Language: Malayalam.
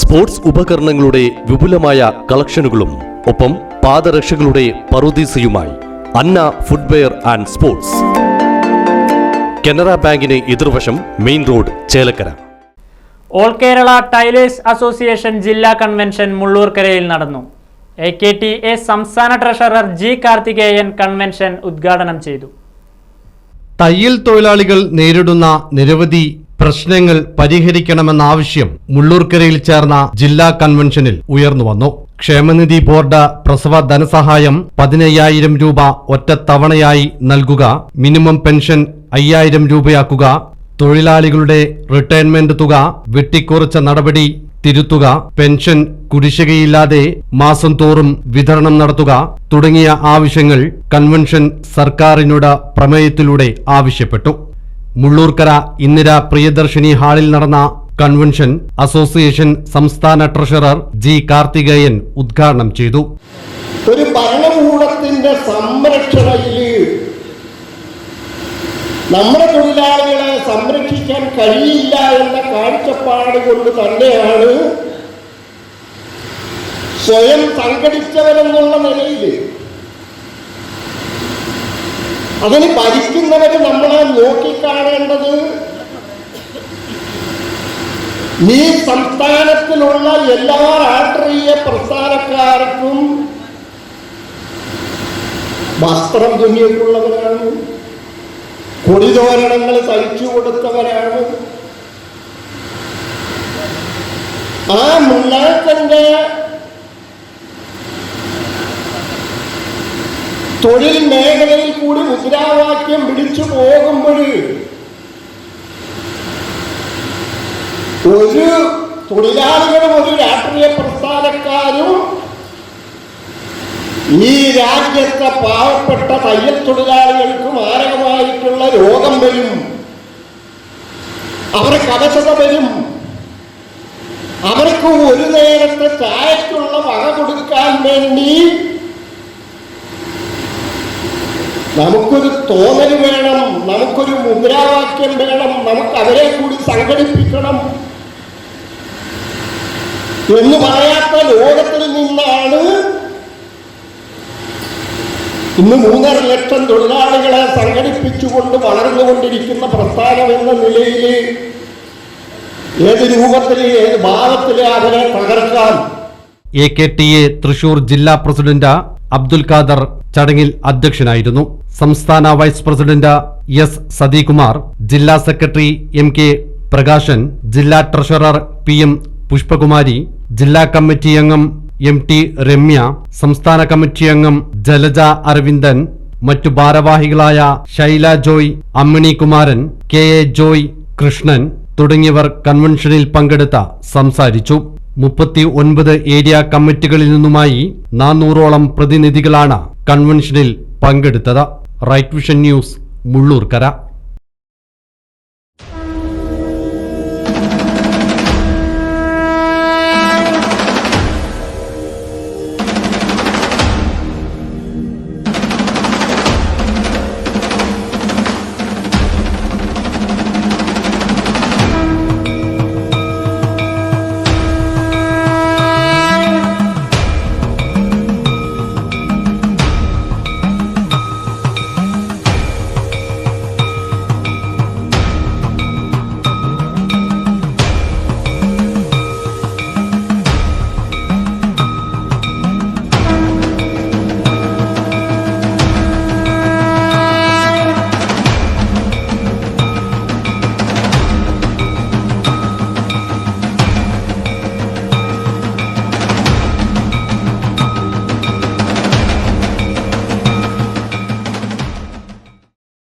സ്പോർട്സ് ഉപകരണങ്ങളുടെ വിപുലമായ കളക്ഷനുകളും ഒപ്പം പാദരക്ഷകളുടെ പറുദീസയുമായി Anna footwear and sports. Canara ബാങ്കിന് എതിർവശം main road Chelakkara. All Kerala tailors association ജില്ലാ കൺവെൻഷൻ മുള്ളൂർക്കരയിൽ നടന്നു. എ കെ ടി എ സംസ്ഥാന ട്രഷറർ ജി കാർത്തികേയൻ കൺവെൻഷൻ ഉദ്ഘാടനം ചെയ്തു. തയ്യൽ തൊഴിലാളികൾ നേരിടുന്ന നിരവധി പ്രശ്നങ്ങൾ പരിഹരിക്കണമെന്ന ആവശ്യം മുള്ളൂർക്കരയിൽ ചേർന്ന ജില്ലാ കൺവെൻഷനിൽ ഉയർന്നു വന്നു. ക്ഷേമനിധി ബോർഡ് പ്രസവ ധനസഹായം പതിനയ്യായിരം രൂപ ഒറ്റത്തവണയായി നൽകുക. മിനിമം പെൻഷൻ അയ്യായിരം രൂപയാക്കുക. തൊഴിലാളികളുടെ റിട്ടയർമെന്റ് തുക വെട്ടിക്കുറച്ച നടപടി തിരുത്തുക. പെൻഷൻ കുടിശ്ശികയില്ലാതെ മാസം തോറും വിതരണം നടത്തുക. തുടങ്ങിയ ആവശ്യങ്ങൾ കൺവെൻഷൻ സർക്കാരിനോട് പ്രമേയത്തിലൂടെ ആവശ്യപ്പെട്ടു. മുള്ളൂർക്കര ഇന്ദിര പ്രിയദർശിനി ഹാളിൽ നടന്ന കൺവെൻഷൻ അസോസിയേഷൻ സംസ്ഥാന ട്രഷറർ ജി കാർത്തികേയൻ ഉദ്ഘാടനം ചെയ്തു. ഒരു ഭരണകൂടത്തിന്റെ സംരക്ഷണയിൽ നമ്മുടെ തൊഴിലാളികളെ സംരക്ഷിക്കാൻ കഴിയില്ല എന്ന കാഴ്ചപ്പാട് കൊണ്ട് തന്നെയാണ് സ്വയം സംഘടിച്ചവരെന്നുള്ള നിലയിൽ അതിന് ഭരിക്കുന്നവര് നമ്മളെ നോക്കിക്കാണേണ്ടത് ഈ സംസ്ഥാനത്തിലുള്ള എല്ലാ രാഷ്ട്രീയ പ്രസ്ഥാനക്കാർക്കും വസ്ത്രം തുന്നിയിട്ടുള്ളവരാണ് കൊടിതോരണങ്ങൾ തയ്ച്ചു കൊടുത്തവരാണ്. ആ മുന്നാക്കന്റെ തൊഴിൽ മേഖലയിൽ കൂടി മുദ്രാവാക്യം പിടിച്ചു പോകുമ്പോൾ ഒരു തൊഴിലാളികളും ഒരു രാഷ്ട്രീയ പ്രസ്ഥാനക്കാരും ഈ രാജ്യത്തെ പാവപ്പെട്ട തയ്യൽ തൊഴിലാളികൾക്ക് മാരകമായിട്ടുള്ള രോഗം വരും. അവരെ അവശത വരും. അവർക്ക് ഒരു നേരത്തെ ചായക്കുള്ള വക കൊടുക്കാൻ വേണ്ടി നമുക്കൊരു തോന്നൽ വേണം നമുക്കൊരു മുദ്രാവാക്യം വേണം നമുക്ക് അവരെ കൂടി സംഘടിപ്പിക്കണം എന്ന് പറയാത്ത ലോകത്തിൽ നിന്നാണ് ഇന്ന് മൂന്നര ലക്ഷം തൊഴിലാളികളെ സംഘടിപ്പിച്ചുകൊണ്ട് വളർന്നുകൊണ്ടിരിക്കുന്ന പ്രസ്ഥാനം എന്ന നിലയിൽ ഏത് രൂപത്തിൽ ഏത് ഭാവത്തിൽ അവരെ തകർക്കാം? A K T A Thrissur ജില്ലാ പ്രസിഡന്റ് അബ്ദുൽ ഖാദർ ചടങ്ങിൽ അധ്യക്ഷനായിരുന്നു. സംസ്ഥാന വൈസ് പ്രസിഡന്റ് എസ് സതീകുമാർ ജില്ലാ സെക്രട്ടറി എം കെ പ്രകാശൻ ജില്ലാ ട്രഷറർ പി എം പുഷ്പകുമാരി ജില്ലാ കമ്മിറ്റി അംഗം എം ടി രമ്യ സംസ്ഥാന കമ്മിറ്റി അംഗം ജലജ അരവിന്ദൻ മറ്റു ഭാരവാഹികളായ ശൈല ജോയ് അമ്മിണി കുമാരൻ കെ എ ജോയ് കൃഷ്ണൻ തുടങ്ങിയവർ കൺവെൻഷനിൽ പങ്കെടുത്ത സംസാരിച്ചു. മുപ്പത്തി ഒൻപത് ഏരിയ കമ്മിറ്റികളിൽ നിന്നുമായി നാനൂറോളം പ്രതിനിധികളാണ് കൺവെൻഷനിൽ പങ്കെടുത്തത്. Right Vision News Mullurkara.